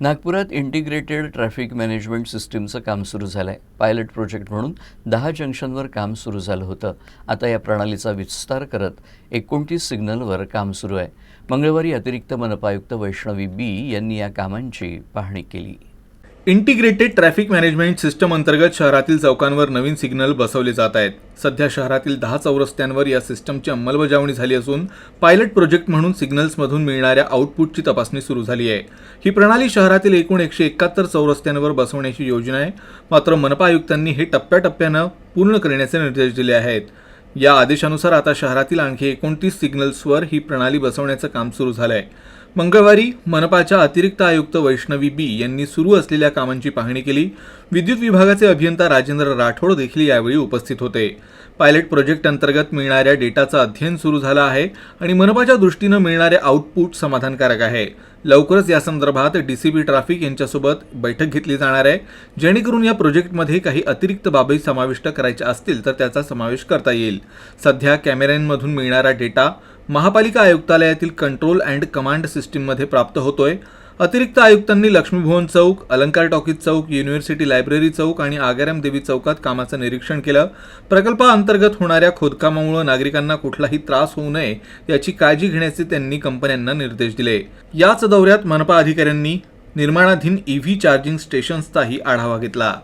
नागपुरात integrated traffic management सिस्टीमचं काम सुरू झालं आहे पायलट प्रोजेक्ट म्हणून दहा जंक्शनवर काम सुरू झालं होतं. आता या प्रणालीचा विस्तार करत एकोणतीस सिग्नलवर काम सुरू आहे. मंगळवारी अतिरिक्त मनपा आयुक्त वैष्णवी बी यांनी या कामांची पाहणी केली. इंटिग्रेटेड ट्रॅफिक मॅनेजमेंट सिस्टम अंतर्गत शहरातील चौकांवर नवीन सिग्नल बसवले जात आहेत. सध्या शहरातील दहा चौरस्त्यांवर या सिस्टमची अंमलबजावणी झाली असून पायलट प्रोजेक्ट म्हणून सिग्नल्समधून मिळणाऱ्या आउटपुटची तपासणी सुरू झाली आहे. ही प्रणाली शहरातील एकूण एकशे एकाहत्तर चौरस्त्यांवर बसवण्याची योजना आहे. मात्र मनपा आयुक्तांनी हे टप्प्याटप्प्यानं पूर्ण करण्याचे निर्देश दिले आहेत. या आदेशानुसार आता शहरातील आणखी एकोणतीस सिग्नल्सवर ही प्रणाली बसवण्याचं काम सुरू झालं आहे मंगळवारी मनपाच्या अतिरिक्त आयुक्त वैष्णवी बी यांनी सुरू असलेल्या कामांची पाहणी केली. विद्युत विभागाचे अभियंता राजेंद्र राठोड देखील यावेळी उपस्थित होते. पायलट प्रोजेक्ट अंतर्गत मिळणाऱ्या डेटाचं अध्ययन सुरू झालं आहे आणि मनपाच्या दृष्टीनं मिळणारे आउटपुट समाधानकारक आहे. लवकरच या संदर्भात डीसीबी ट्रॅफिक यांच्यासोबत बैठक घेतली जाणार आहे. जेणेकरून या प्रोजेक्टमध्ये काही अतिरिक्त बाबी समाविष्ट करायच्या असतील तर त्याचा समावेश करता येईल. सध्या कॅमेऱ्यांमधून मिळणारा डेटा महापालिका आयुक्तालयातील कंट्रोल अँड कमांड सिस्टीममध्ये प्राप्त होतोय. अतिरिक्त आयुक्तांनी लक्ष्मीभुवन चौक अलंकार टॉकीज चौक युनिव्हर्सिटी लायब्ररी चौक आणि आगाराम देवी चौकात कामाचं निरीक्षण केलं. प्रकल्पाअंतर्गत होणाऱ्या खोदकामामुळे नागरिकांना कुठलाही त्रास होऊ नये याची काळजी घेण्याचे त्यांनी कंपन्यांना निर्देश दिले. याच दौऱ्यात मनपा अधिकाऱ्यांनी निर्माणाधीन ईव्ही चार्जिंग स्टेशन्सचाही आढावा घेतला.